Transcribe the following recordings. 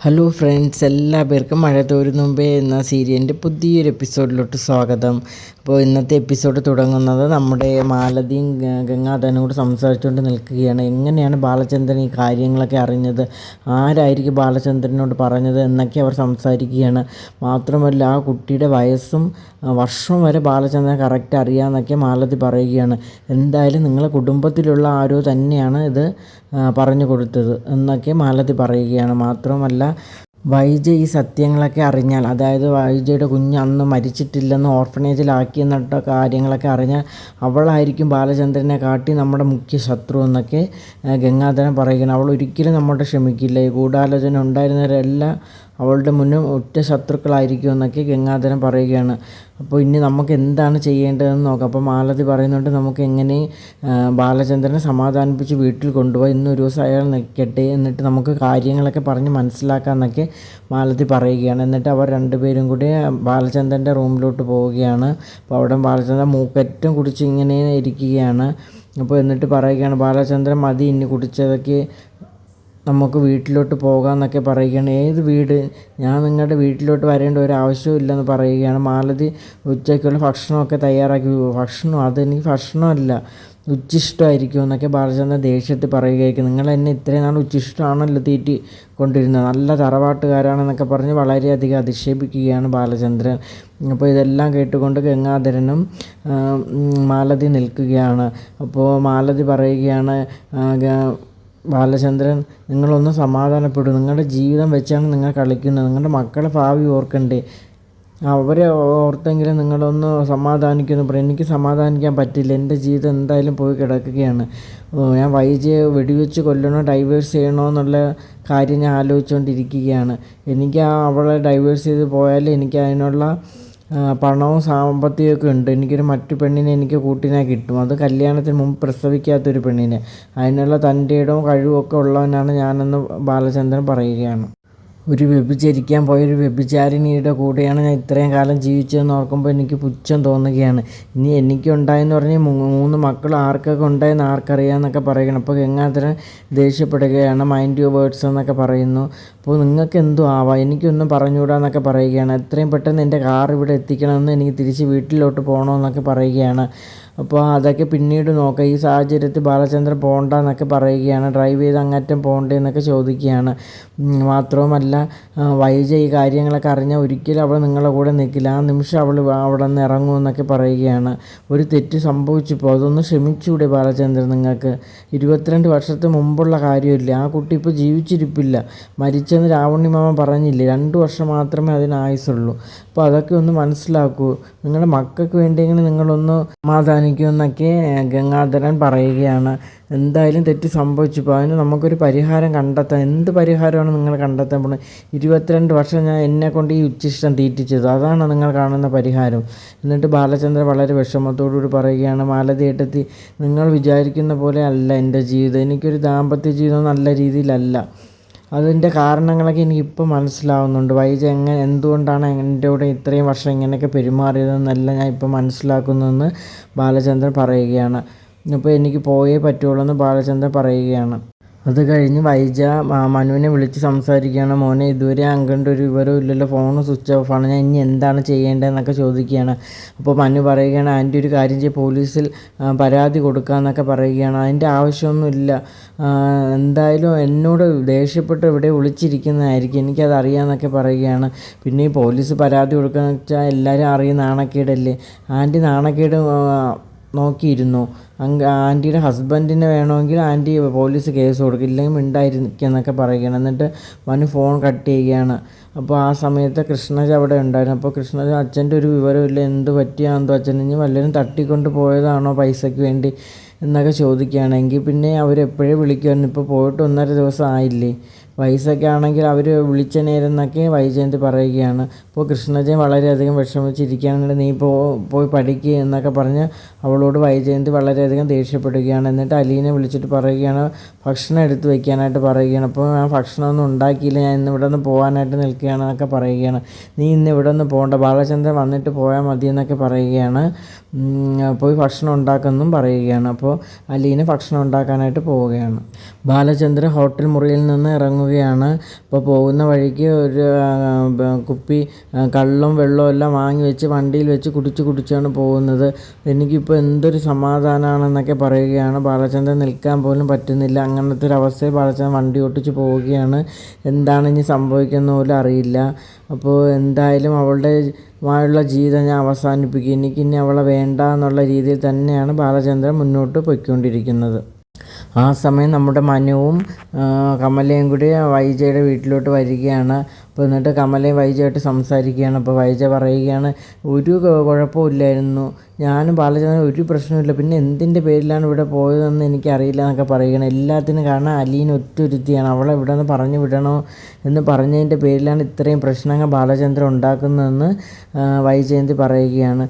Hello friends എല്ലാ പേർക്കും മഴ തോരുന്നു മുമ്പേ എന്ന സീരിയലിന്റെ പുതിയൊരു എപ്പിസോഡിലോട്ട് സ്വാഗതം. അപ്പോൾ ഇന്നത്തെ എപ്പിസോഡ് തുടങ്ങുന്നത് നമ്മുടെ മാലതിയും ഗംഗാധനോട് സംസാരിച്ചുകൊണ്ട് നിൽക്കുകയാണ്. എങ്ങനെയാണ് ബാലചന്ദ്രൻ ഈ കാര്യങ്ങളൊക്കെ അറിഞ്ഞത്? ആരായിരിക്കും ബാലചന്ദ്രനോട് പറഞ്ഞത് എന്നൊക്കെ അവർ സംസാരിക്കുകയാണ്. മാത്രമല്ല ആ കുട്ടിയുടെ വയസ്സും വർഷം വരെ ബാലചന്ദ്രൻ കറക്റ്റ് അറിയാമെന്നൊക്കെ മാലതി പറയുകയാണ്. എന്തായാലും നിങ്ങളെ കുടുംബത്തിലുള്ള ആരോ തന്നെയാണ് ഇത് പറഞ്ഞു കൊടുത്തത് എന്നൊക്കെ മാലതി പറയുകയാണ്. മാത്രമല്ല വൈജ ഈ സത്യങ്ങളൊക്കെ അറിഞ്ഞാൽ അതായത് വൈജയുടെ കുഞ്ഞ് അന്ന് മരിച്ചിട്ടില്ലെന്ന് ഓർഫനേജിലാക്കി എന്നിട്ട കാര്യങ്ങളൊക്കെ അറിഞ്ഞാൽ അവളായിരിക്കും ബാലചന്ദ്രനെ കാട്ടി നമ്മുടെ മുഖ്യ ശത്രു എന്നൊക്കെ ഗംഗാധരൻ പറയുകയാണ്. അവൾ ഒരിക്കലും നമ്മോട് ക്ഷമിക്കില്ല. ഈ ഗൂഢാലോചന ഉണ്ടായിരുന്നവരെല്ലാം അവളുടെ മുന്നിൽ ഒറ്റ ശത്രുക്കളായിരിക്കും എന്നൊക്കെ ഗംഗാധരൻ പറയുകയാണ്. അപ്പോൾ ഇനി നമുക്ക് എന്താണ് ചെയ്യേണ്ടതെന്ന് നോക്കാം. അപ്പോൾ മാലതി പറയുന്നുണ്ട് നമുക്ക് എങ്ങനെ ബാലചന്ദ്രനെ സമാധാനിപ്പിച്ച് വീട്ടിൽ കൊണ്ടുപോയി ഇന്ന് ഒരു ദിവസം അയാൾ നിൽക്കട്ടെ എന്നിട്ട് നമുക്ക് കാര്യങ്ങളൊക്കെ പറഞ്ഞ് മനസ്സിലാക്കാമെന്നൊക്കെ മാലതി പറയുകയാണ്. എന്നിട്ട് അവർ രണ്ടുപേരും കൂടി ബാലചന്ദ്രന്റെ റൂമിലോട്ട് പോവുകയാണ്. അപ്പോൾ അവിടെ ബാലചന്ദ്രൻ മൂക്കറ്റം കുടിച്ച് ഇങ്ങനെ ഇരിക്കുകയാണ്. അപ്പോൾ എന്നിട്ട് പറയുകയാണ് ബാലചന്ദ്രൻ മതി ഇനി കുടിച്ചതൊക്കെ നമുക്ക് വീട്ടിലോട്ട് പോകാമെന്നൊക്കെ പറയുകയാണ്. ഏത് വീട്? ഞാൻ നിങ്ങളുടെ വീട്ടിലോട്ട് വരേണ്ട ഒരു ആവശ്യവും ഇല്ലെന്ന് പറയുകയാണ്. മാലതി ഉച്ചയ്ക്കുള്ള ഭക്ഷണമൊക്കെ തയ്യാറാക്കി. ഭക്ഷണം? അതെനിക്ക് ഭക്ഷണമല്ല. ഉച്ചിഷ്ടമായിരിക്കും എന്നൊക്കെ ബാലചന്ദ്രൻ ദേഷ്യത്തിൽ പറയുകയായിരിക്കും നിങ്ങൾ എന്നെ ഇത്രയും നാൾ ഉച്ചിഷ്ടമാണല്ലോ തീറ്റി കൊണ്ടിരുന്നത്. നല്ല തറവാട്ടുകാരാണെന്നൊക്കെ പറഞ്ഞ് വളരെയധികം അധിക്ഷേപിക്കുകയാണ് ബാലചന്ദ്രൻ. അപ്പോൾ ഇതെല്ലാം കേട്ടുകൊണ്ട് ഗംഗാധരനും മാലതി നിൽക്കുകയാണ്. അപ്പോൾ മാലതി പറയുകയാണ് ബാലചന്ദ്രൻ നിങ്ങളൊന്ന് സമാധാനപ്പെടും. നിങ്ങളുടെ ജീവിതം വെച്ചാണ് നിങ്ങൾ കളിക്കുന്നത്. നിങ്ങളുടെ മക്കളെ ഭാവി ഓർക്കണ്ടേ? അവരെ ഓർത്തെങ്കിലും നിങ്ങളൊന്ന് സമാധാനിക്കുന്നു. പറയും എനിക്ക് സമാധാനിക്കാൻ പറ്റില്ല. എന്റെ ജീവിതം എന്തായാലും പോയി കിടക്കുകയാണ്. ഞാൻ വൈജയെ വെടിവെച്ച് കൊല്ലണോ ഡൈവേഴ്സ് ചെയ്യണോ എന്നുള്ള കാര്യം ഞാൻ ആലോചിച്ചുകൊണ്ടിരിക്കുകയാണ് എനിക്ക് ആ അവളെ ഡൈവേഴ്സ് ചെയ്ത് പോയാൽ എനിക്ക് അതിനുള്ള പണവും സാമ്പത്തികമൊക്കെ ഉണ്ട്. എനിക്കൊരു മറ്റു പെണ്ണിനെ എനിക്ക് കൂട്ടിനെ കിട്ടും. അത് കല്യാണത്തിന് മുമ്പ് പ്രസവിക്കാത്തൊരു പെണ്ണിനെ. അതിനുള്ള തന്റെ ഇടവും കഴിവും ഒക്കെ ഉള്ളവനാണ് ഞാനെന്ന് ബാലചന്ദ്രൻ പറയുകയാണ്. ഒരു വ്യഭിചരിക്കാൻ പോയ ഒരു വ്യഭിചാരിണിയുടെ കൂടെയാണ് ഞാൻ ഇത്രയും കാലം ജീവിച്ചതെന്ന് ഓർക്കുമ്പോൾ എനിക്ക് പുച്ഛം തോന്നുകയാണ്. ഇനി എനിക്കുണ്ടായെന്ന് പറഞ്ഞാൽ മൂന്ന് മക്കൾ ആർക്കൊക്കെ ഉണ്ടായെന്ന് ആർക്കറിയാമെന്നൊക്കെ പറയുകയാണ് അപ്പോൾ ഗംഗാധരൻ ദേഷ്യപ്പെടുകയാണ്. മൈൻഡ് യു വേർഡ്സ് എന്നൊക്കെ പറയുന്നു. അപ്പോൾ നിങ്ങൾക്ക് എന്തോ ആവാം. എനിക്കൊന്നും പറഞ്ഞുകൂടാന്നൊക്കെ പറയുകയാണ്. എത്രയും പെട്ടെന്ന് എന്റെ കാർ ഇവിടെ എത്തിക്കണമെന്ന് എനിക്ക് തിരിച്ച് വീട്ടിലോട്ട് പോകണമെന്നൊക്കെ പറയുകയാണ്. അപ്പോൾ അതൊക്കെ പിന്നീട് നോക്കാം. ഈ സാഹചര്യത്തിൽ ബാലചന്ദ്രൻ പോകണ്ടെന്നൊക്കെ പറയുകയാണ്. ഡ്രൈവ് ചെയ്ത് അങ്ങറ്റം പോകണ്ടേ എന്നൊക്കെ ചോദിക്കുകയാണ് മാത്രവുമല്ല വൈജ ഈ കാര്യങ്ങളൊക്കെ അറിഞ്ഞാൽ ഒരിക്കലും അവൾ നിങ്ങളുടെ കൂടെ നിൽക്കില്ല. ആ നിമിഷം അവൾ അവിടെ നിന്ന് ഇറങ്ങുമെന്നൊക്കെ പറയുകയാണ്. ഒരു തെറ്റ് സംഭവിച്ചപ്പോൾ അതൊന്ന് ക്ഷമിച്ചുകൂടെ ബാലചന്ദ്രൻ നിങ്ങൾക്ക്. ഇരുപത്തിരണ്ട് വർഷത്തെ മുമ്പുള്ള കാര്യമില്ല. ആ കുട്ടി ഇപ്പോൾ ജീവിച്ചിരിപ്പില്ല. മരിച്ചെന്ന് രാവണി മാമ പറഞ്ഞില്ലേ രണ്ട് വർഷം മാത്രമേ അതിന് ആയുസുള്ളൂ അപ്പോൾ അതൊക്കെ ഒന്ന് മനസ്സിലാക്കൂ. നിങ്ങളുടെ മക്കൾക്ക് വേണ്ടിയെങ്കിലും നിങ്ങളൊന്ന് സമാധാനിക്കുമെന്നൊക്കെ ഗംഗാധരൻ പറയുകയാണ്. എന്തായാലും തെറ്റ് സംഭവിച്ചു. ഇപ്പോൾ അതിന് നമുക്കൊരു പരിഹാരം കണ്ടെത്താം എന്ത് പരിഹാരമാണ് നിങ്ങൾ കണ്ടെത്താൻ പോകുന്നത്? ഇരുപത്തിരണ്ട് വർഷം ഞാൻ എന്നെ കൊണ്ട് ഈ ഉച്ചിഷ്ടം തീറ്റിച്ചത്. അതാണ് നിങ്ങൾ കാണുന്ന പരിഹാരം. എന്നിട്ട് ബാലചന്ദ്രൻ വളരെ വിഷമത്തോടുകൂടി പറയുകയാണ് മാലതിയേട്ടത്തി നിങ്ങൾ വിചാരിക്കുന്ന പോലെ അല്ല എന്റെ ജീവിതം. എനിക്കൊരു ദാമ്പത്യ ജീവിതം നല്ല രീതിയിലല്ല. അതിന്റെ കാരണങ്ങളൊക്കെ എനിക്കിപ്പോൾ മനസ്സിലാവുന്നുണ്ട്. വൈജ എങ്ങനെ എന്തുകൊണ്ടാണ് എന്റെ കൂടെ ഇത്രയും വർഷം ഇങ്ങനെയൊക്കെ പെരുമാറിയതെന്നെല്ലാം ഞാൻ ഇപ്പോൾ മനസ്സിലാക്കുന്നതെന്ന് ബാലചന്ദ്രൻ പറയുകയാണ്. അപ്പോൾ എനിക്ക് പോയേ പറ്റുള്ളൂ എന്ന് ബാലചന്ദ്രൻ പറയുകയാണ്. അത് കഴിഞ്ഞ് വൈജ മനുവിനെ വിളിച്ച് സംസാരിക്കുകയാണ്. മോനെ ഇതുവരെ അങ്കണ്ട ഒരു വിവരവും ഇല്ലല്ലോ. ഫോൺ സ്വിച്ച് ഓഫ് ആണ്. ഞാൻ ഇനി എന്താണ് ചെയ്യേണ്ടതെന്നൊക്കെ ചോദിക്കുകയാണ്. അപ്പോൾ മനു പറയുകയാണ് ആന്റി ഒരു കാര്യം ചെയ്ത് പോലീസിൽ പരാതി കൊടുക്കാമെന്നൊക്കെ പറയുകയാണ്. അതിന്റെ ആവശ്യമൊന്നുമില്ല എന്തായാലും എന്നോട് ദേഷ്യപ്പെട്ട് ഇവിടെ വിളിച്ചിരിക്കുന്നതായിരിക്കും. എനിക്കത് അറിയാമെന്നൊക്കെ പറയുകയാണ്. പിന്നെ ഈ പോലീസ് പരാതി കൊടുക്കുകയെന്ന് വെച്ചാൽ എല്ലാവരും അറിയുന്ന നാണക്കേടല്ലേ? ആന്റി നാണക്കേട് നോക്കിയിരുന്നു. ആന്റിയുടെ ഹസ്ബൻഡിനെ വേണമെങ്കിൽ ആന്റി പോലീസ് കേസ് കൊടുക്കും. ഇല്ലെങ്കിൽ മിണ്ടായിരിക്കുന്നൊക്കെ പറയുകയാണ്. എന്നിട്ട് മനു ഫോൺ കട്ട് ചെയ്യുകയാണ്. അപ്പോൾ ആ സമയത്ത് കൃഷ്ണജ അവിടെ ഉണ്ടായിരുന്നു. അപ്പോൾ കൃഷ്ണജ അച്ഛന്റെ ഒരു വിവരമില്ല എന്ത് പറ്റിയാണെന്തോ അച്ഛൻ ഇനി വല്ലവരും തട്ടിക്കൊണ്ട് പോയതാണോ പൈസയ്ക്ക് വേണ്ടി? എന്നൊക്കെ ചോദിക്കുകയാണെങ്കിൽ പിന്നെ അവരെപ്പോഴേ വിളിക്കുമായിരുന്നു. ഇപ്പോൾ പോയിട്ട് ഒന്നര ദിവസം ആയില്ലേ. പൈസയൊക്കെ ആണെങ്കിൽ അവർ വിളിച്ച നേരം എന്നൊക്കെ വൈജയന്തി പറയുകയാണ്. അപ്പോൾ കൃഷ്ണജയൻ വളരെയധികം വിഷമിച്ചിരിക്കുകയാണ്. നീ പോ പോയി പഠിക്കുക എന്നൊക്കെ പറഞ്ഞ് അവളോട് വൈജയന്തി വളരെയധികം ദേഷ്യപ്പെടുകയാണ്. എന്നിട്ട് അലീനെ വിളിച്ചിട്ട് പറയുകയാണ് ഭക്ഷണം എടുത്തു വയ്ക്കാനായിട്ട് പറയുകയാണ്. അപ്പോൾ ആ ഭക്ഷണമൊന്നും ഉണ്ടാക്കിയില്ല. ഞാൻ ഇന്ന് ഇവിടെ നിന്ന് പോകാനായിട്ട് നിൽക്കുകയാണ് എന്നൊക്കെ പറയുകയാണ്. നീ ഇന്ന് ഇവിടെ നിന്ന് പോകണ്ട ബാലചന്ദ്രൻ വന്നിട്ട് പോയാൽ മതി എന്നൊക്കെ പറയുകയാണ്. പോയി ഭക്ഷണം ഉണ്ടാക്കുമെന്നും പറയുകയാണ്. അപ്പോൾ അലീന ഭക്ഷണം ഉണ്ടാക്കാനായിട്ട് പോവുകയാണ്. ബാലചന്ദ്രൻ ഹോട്ടൽ മുറിയിൽ നിന്ന് ഇറങ്ങുക ഇറങ്ങുകയാണ് അപ്പോൾ പോകുന്ന വഴിക്ക് ഒരു കുപ്പി കള്ളും വെള്ളവും എല്ലാം വാങ്ങി വെച്ച് വണ്ടിയിൽ വെച്ച് കുടിച്ച് കുടിച്ചാണ് പോകുന്നത്. എനിക്കിപ്പോൾ എന്തൊരു സമാധാനമാണെന്നൊക്കെ പറയുകയാണ്. ബാലചന്ദ്രൻ നിൽക്കാൻ പോലും പറ്റുന്നില്ല. അങ്ങനത്തെ ഒരു അവസ്ഥയിൽ ബാലചന്ദ്രൻ വണ്ടി ഓട്ടിച്ച് പോവുകയാണ്. എന്താണ് ഇനി സംഭവിക്കുന്ന പോലും അറിയില്ല. അപ്പോൾ എന്തായാലും അവളുടെ മായുള്ള ജീവിതം ഞാൻ അവസാനിപ്പിക്കും. എനിക്കിനി അവളെ വേണ്ട എന്നുള്ള രീതിയിൽ തന്നെയാണ് ബാലചന്ദ്രൻ മുന്നോട്ട് പോയിക്കൊണ്ടിരിക്കുന്നത്. ആ സമയം നമ്മുടെ മനുവും കമലയും കൂടി വൈജയുടെ വീട്ടിലോട്ട് വരികയാണ്. അപ്പോൾ എന്നിട്ട് കമലയും വൈജയായിട്ട് സംസാരിക്കുകയാണ്. അപ്പോൾ വൈജ പറയുകയാണ് ഒരു കുഴപ്പമില്ലായിരുന്നു. ഞാനും ബാലചന്ദ്രൻ ഒരു പ്രശ്നമില്ല പിന്നെ എന്തിന്റെ പേരിലാണ് ഇവിടെ പോയതെന്ന് എനിക്കറിയില്ല എന്നൊക്കെ പറയുകയാണ്. എല്ലാത്തിനും കാരണം അലീൻ ഒറ്റൊരുത്തിയാണ്. അവളെ ഇവിടെ നിന്ന് പറഞ്ഞു വിടണോ എന്ന് പറഞ്ഞതിന്റെ പേരിലാണ് ഇത്രയും പ്രശ്നങ്ങൾ ബാലചന്ദ്രൻ ഉണ്ടാക്കുന്നതെന്ന് വൈജയന്തി പറയുകയാണ്.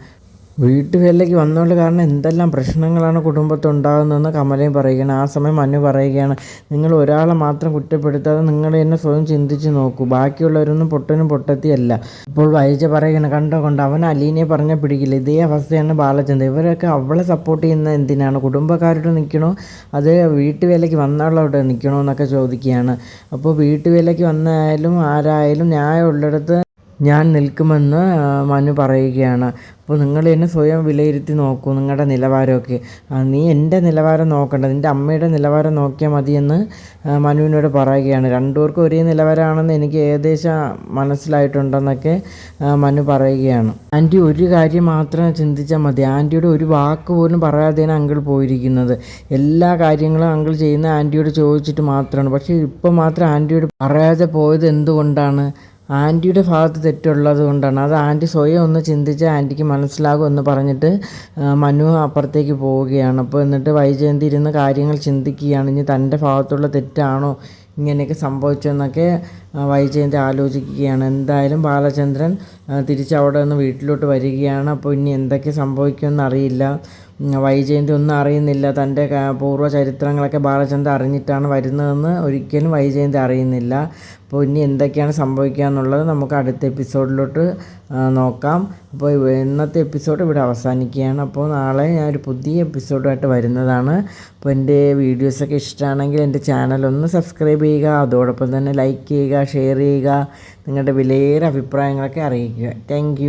വീട്ടുവേലയ്ക്ക് വന്നതുകൊണ്ട് കാരണം എന്തെല്ലാം പ്രശ്നങ്ങളാണ് കുടുംബത്തുണ്ടാകുന്നതെന്ന് കമലയും പറയുകയാണ്. ആ സമയം മനു പറയുകയാണ് നിങ്ങൾ ഒരാളെ മാത്രം കുറ്റപ്പെടുത്താതെ നിങ്ങൾ തന്നെ സ്വയം ചിന്തിച്ച് നോക്കൂ. ബാക്കിയുള്ളവരൊന്നും പൊട്ടനും പൊട്ടത്തിയല്ല. ഇപ്പോൾ വൈജ പറയുകയാണ് കണ്ടോ കൊണ്ട് അവൻ അലീനെ പറഞ്ഞാൽ പിടിക്കില്ല. ഇതേ അവസ്ഥയാണ് ബാലചന്ദ്ര ഇവരൊക്കെ അവളെ സപ്പോർട്ട് ചെയ്യുന്ന എന്തിനാണ്? കുടുംബക്കാരോട് നിൽക്കണോ? അത് വീട്ടുവേലയ്ക്ക് വന്നാളവിടെ നിൽക്കണോ? എന്നൊക്കെ ചോദിക്കുകയാണ്. അപ്പോൾ വീട്ടുവേലയ്ക്ക് വന്നായാലും ആരായാലും ന്യായമുള്ളിടത്ത് ഞാൻ നിൽക്കുമെന്ന് മനു പറയുകയാണ്. അപ്പോൾ നിങ്ങൾ എന്നെ സ്വയം വിലയിരുത്തി നോക്കൂ നിങ്ങളുടെ നിലവാരമൊക്കെ. നീ എന്റെ നിലവാരം നോക്കണ്ട നിന്റെ അമ്മയുടെ നിലവാരം നോക്കിയാൽ മതിയെന്ന് മനുവിനോട് പറയുകയാണ്. രണ്ടുപേർക്കും ഒരേ നിലവാരമാണെന്ന് എനിക്ക് ഏകദേശം മനസ്സിലായിട്ടുണ്ടെന്നൊക്കെ മനു പറയുകയാണ്. ആന്റി ഒരു കാര്യം മാത്രം ചിന്തിച്ചാൽ മതി. ആന്റിയുടെ ഒരു വാക്ക് പോലും പറയാതെയാണ് അങ്കിൾ പോയിരിക്കുന്നത്. എല്ലാ കാര്യങ്ങളും അങ്കിൾ ചെയ്യുന്ന ആന്റിയോട് ചോദിച്ചിട്ട് മാത്രമാണ്. പക്ഷേ ഇപ്പോൾ മാത്രം ആന്റിയോട് പറയാതെ പോയത് എന്തുകൊണ്ടാണ്? ആന്റിയുടെ ഭാഗത്ത് തെറ്റുള്ളത് കൊണ്ടാണ്. അത് ആന്റി സ്വയം ഒന്ന് ചിന്തിച്ച് ആന്റിക്ക് മനസ്സിലാകും എന്ന് പറഞ്ഞിട്ട് മനു അപ്പുറത്തേക്ക് പോവുകയാണ്. അപ്പോൾ എന്നിട്ട് വൈജയന്തി ഇരുന്ന് കാര്യങ്ങൾ ചിന്തിക്കുകയാണ്. ഇനി തന്റെ ഭാഗത്തുള്ള തെറ്റാണോ ഇങ്ങനെയൊക്കെ സംഭവിച്ചെന്നൊക്കെ വൈജയന്തി ആലോചിക്കുകയാണ്. എന്തായാലും ബാലചന്ദ്രൻ തിരിച്ച് അവിടെ നിന്ന് വീട്ടിലോട്ട് വരികയാണ്. അപ്പോൾ ഇനി എന്തൊക്കെ സംഭവിക്കുമെന്ന് അറിയില്ല. വൈജയന്തി ഒന്നും അറിയുന്നില്ല. തന്റെ പൂർവ ചരിത്രങ്ങളൊക്കെ ബാലചന്ദ്രൻ അറിഞ്ഞിട്ടാണ് വരുന്നതെന്ന് ഒരിക്കലും വൈജയന്തി അറിയുന്നില്ല. അപ്പോൾ ഇനി എന്തൊക്കെയാണ് സംഭവിക്കുക എന്നുള്ളത് നമുക്ക് അടുത്ത എപ്പിസോഡിലോട്ട് നോക്കാം. അപ്പോൾ ഇന്നത്തെ എപ്പിസോഡ് ഇവിടെ അവസാനിക്കുകയാണ്. അപ്പോൾ നാളെ ഞാൻ ഒരു പുതിയ എപ്പിസോഡുമായിട്ട് വരുന്നതാണ്. അപ്പോൾ എന്റെ വീഡിയോസൊക്കെ ഇഷ്ടമാണെങ്കിൽ എന്റെ ചാനൽ ഒന്ന് സബ്സ്ക്രൈബ് ചെയ്യുക. അതോടൊപ്പം തന്നെ ലൈക്ക് ചെയ്യുക ഷെയർ ചെയ്യുക. നിങ്ങളുടെ വിലയേറെ അഭിപ്രായങ്ങളൊക്കെ അറിയിക്കുക. താങ്ക്